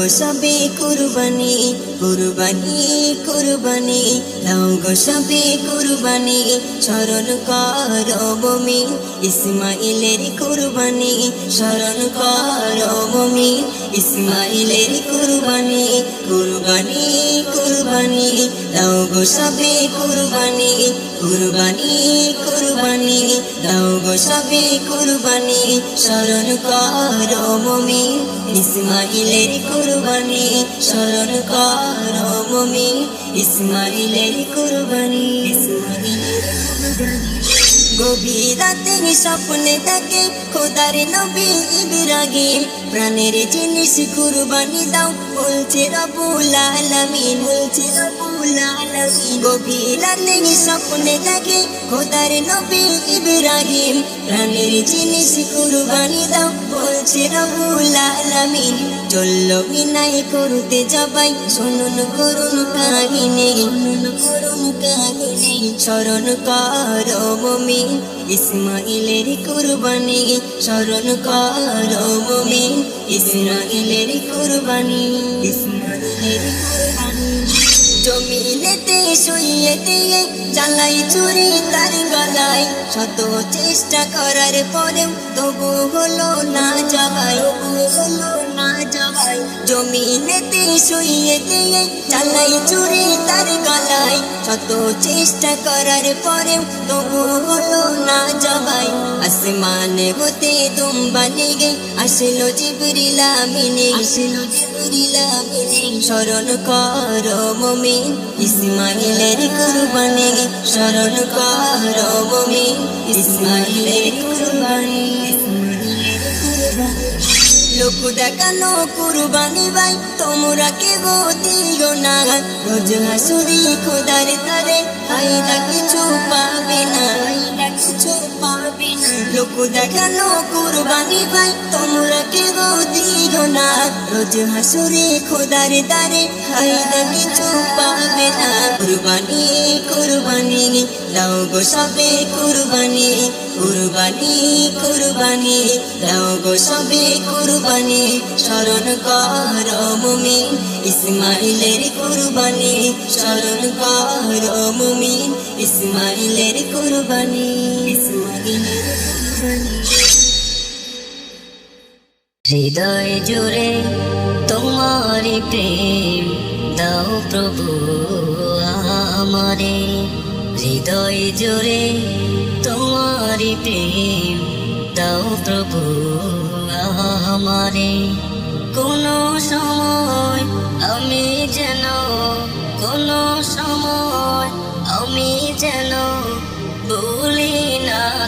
গো সবে কুরবানি কুরবানি কুরবানি। দাও গো সবে কুরবানি স্মরণ কর বমি। ইসমাইলের কুরবানি স্মরণ কর বমি। ইসমাইলের কুরবানি কুরবানি কুরবানি। দাও গো সবে কুরবানি কুরবানি কুরবানি, দাও গো সবে কুরবানি, স্মরণ কর মমি ইসমাইলের কুরবানি, স্মরণ কর মমি ইসমাইলের কুরবানি ইসমাইলের কুরবানি। গভীর রাতে স্বপ্নে থাকে খোদার নবী ইব্রাহিম প্রাণের জিনিস কুরবানি দাও বলছে রবুল আলামিন বলছে রবুল আলামিন গভীর রাতে স্বপ্নে থাকে খোদার নবী ইব্রাহিম প্রাণের জিনিস কুরবানি দাও, বলছে রবুল আলামিন চলল বিনাই করতে জবাই শুনুন করুন কাহিনী করুন কাহিনী স্মরণ কর মমিন ইসমাইলের কুরবানি স্মরণ কর মমিন ইসমাইলের কুরবানি ইসমাইলের কুরবানি জমিনেতে শুয়ে দিয়ে জ্বালাই চুরি তার গলায়। শত চেষ্টা করার পরেও তবু হলো না জবাই তবু হলো না জবাই। জমিনেতে শুয়ে দিয়ে জ্বালাই চুরি তার গলায়। শত চেষ্টা করার পরেও তবু হলো না জবাই। আসমানে হতে দুম্বা লেগে আসলো জিবরিল আমিনে আসলো জিবরিল আমিনে স্মরণ কর মমিন ইসমাইলের কুরবানি স্মরণ কর মমিন ইসমাইলের কুরবানি লোক দেখানো কুরবানি ভাই, তোমরা কে গো দিও না। রোজ হাসুরি খোদার তারে আইনা কিছু পাবে না। কিছু লোক দেখানো কুরবানি ভাই, তোমরা কে গো দিও না রোজ হাসুরি খোদার তারে আইনা কিছু পাবে না কুরবানি কুরবানি, দাও গো সবে কুরবানি। কুরবানি কুরবানি, দাও গো সবে কুরবানি। স্মরণ কর মুমিন, ইসমাইলের কুরবানি। স্মরণ কর মুমিন, ইসমাইলের কুরবানি। ইসমাইলের হৃদয় জুড়ে তোমারি প্রেম দাও প্রভু, আমারে। হৃদয় জুড়ে তোমারি প্রেম দাও প্রভু, আমারে। কোনো সময় আমি যেন, কোনো সময় আমি যেন না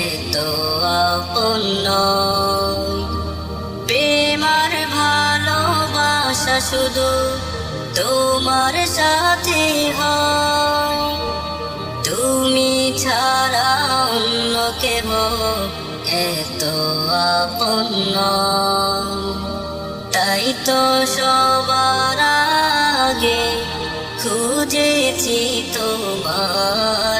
এত আপন নয়। প্রেমার ভালোবাসা শুধু তোমার সাথে হয় তুমি ছাড়া অন্য কেহ এত আপন নয়। তাই তো সবার আগে খুঁজেছি তোমারে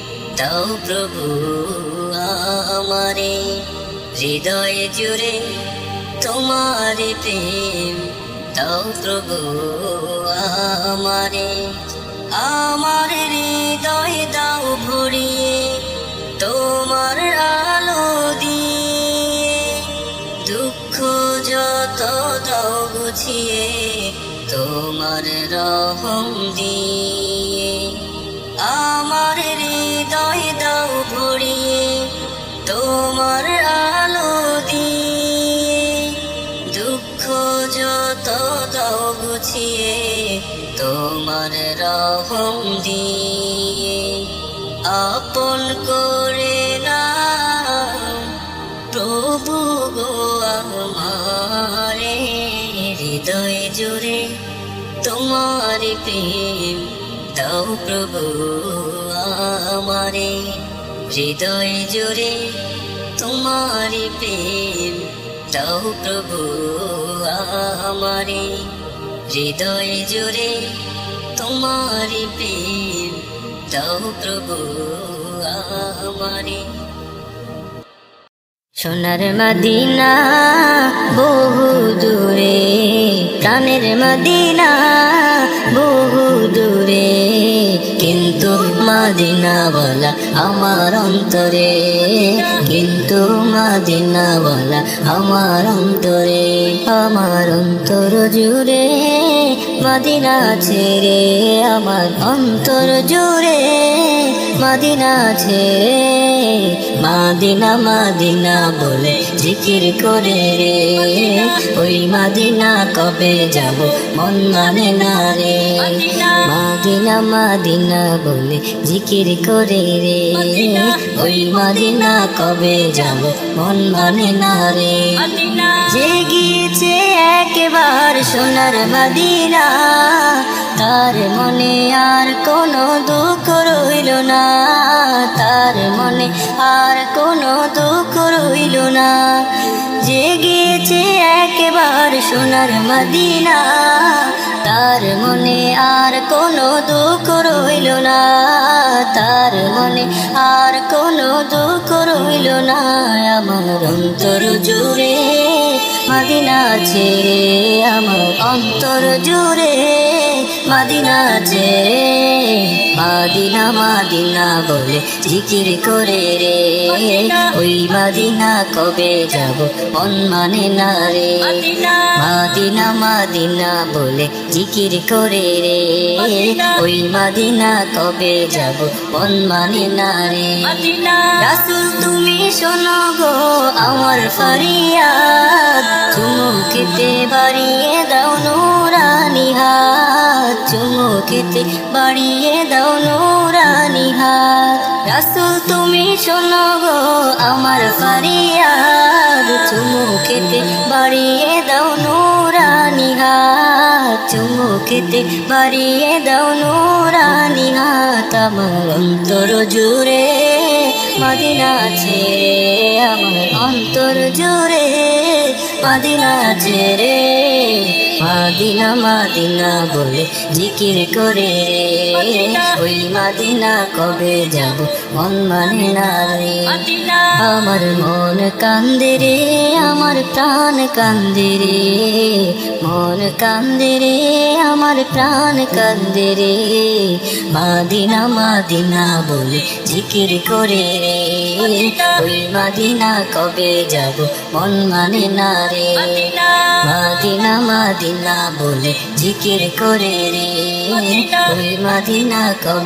দাও প্রভু আমারে। হৃদয় জুড়ে তোমারি প্রেম, দাও প্রভু আমারে। আমার হৃদয় দাও ভরিয়ে, তোমার আলো দিয়ে। দুঃখ যত দাও গুছিয়ে তোমার রহম দিয়ে। যত দাও গুছিয়ে তোমার রহম দিয়ে। আপন করে না প্রভু গো আমারে, হৃদয় জুড়ে তোমার প্রেম দাও প্রভু আমারে। হৃদয় জুড়ে তোমার প্রেম দাও প্রভু, আমারে। হৃদয় জুড়ে তোমার প্রেম, দাও প্রভু, আমারে। সোনার মদিনা বহু দূরে, প্রাণের মদিনা বহু দূরে। মদিনা বলা আমার অন্তরে। কিন্তু মদিনা বলা আমার অন্তরে। আমার অন্তর জুড়ে মদিনা ছেড়ে, আমার অন্তর জুড়ে মদিনা ছেড়ে। মাদিনা মাদিনা বলে জিকির করে রে। ওই মাদিনা কবে যাব? মন মানে না রে। মাদিনা। মাদিনা বলে জিকির করে রে। ওই মাদিনা কবে যাব? মন মানে না রে। যে গিয়েছে একবার সোনার মাদিনা। তার মনে আর কোনো দুঃখ রইল না, তার মনে আর কোনো দুঃখ রইল না। যে গিয়েছে একবার সোনার মদিনা, তার মনে আর কোনো দুঃখ রইল না। তার মনে আর কোনো দুঃখ রইল না। আমার অন্তর জুড়ে মদিনা ছেড়ে আমার অন্তর জুড়ে মদিনা ছেড়ে মাদিনা মাদিনা বলে জিকির করে রে। ওই মাদিনা কবে যাব মন মানে না রে। মাদিনা মাদিনা বলে জিকির করে রে। ওই মাদিনা কবে যাব মন মানে না রে। রাসুল তুমি শোনো গো আমার ফরিয়াদ। চুমুকেতে বাড়িয়ে দাও নুরানি হাত। চুমুকেতে বাড়িয়ে দাও নুরানি হাত রাসুল তুমি শোনো গো, আমার ফরিয়াদ। চুমুকেতে বাড়িয়ে দাও নুরানি হাত চুমুকেতে বাড়িয়ে দাও নুরানি হাত আমার অন্তর জুড়ে, মদিনা ছেড়ে। আমার অন্তর জুড়ে, মদিনা ছেড়ে। মাদিনা মাদিনা বলে জিকির করে ওই মাদিনা কবে যাব মন মানে না রে। আমার মন কান্দে রে, আমার প্রাণ কান্দে রে। মন কান্দে রে, আমার প্রাণ কান্দে রে। মাদিনা মাদিনা বলে জিকির করে রে। ওই মাদিনা কবে যাব মন মানে না রে। মাদিনা মাদিনা বলে জিকির করে রে। ওই মাদিনা কবে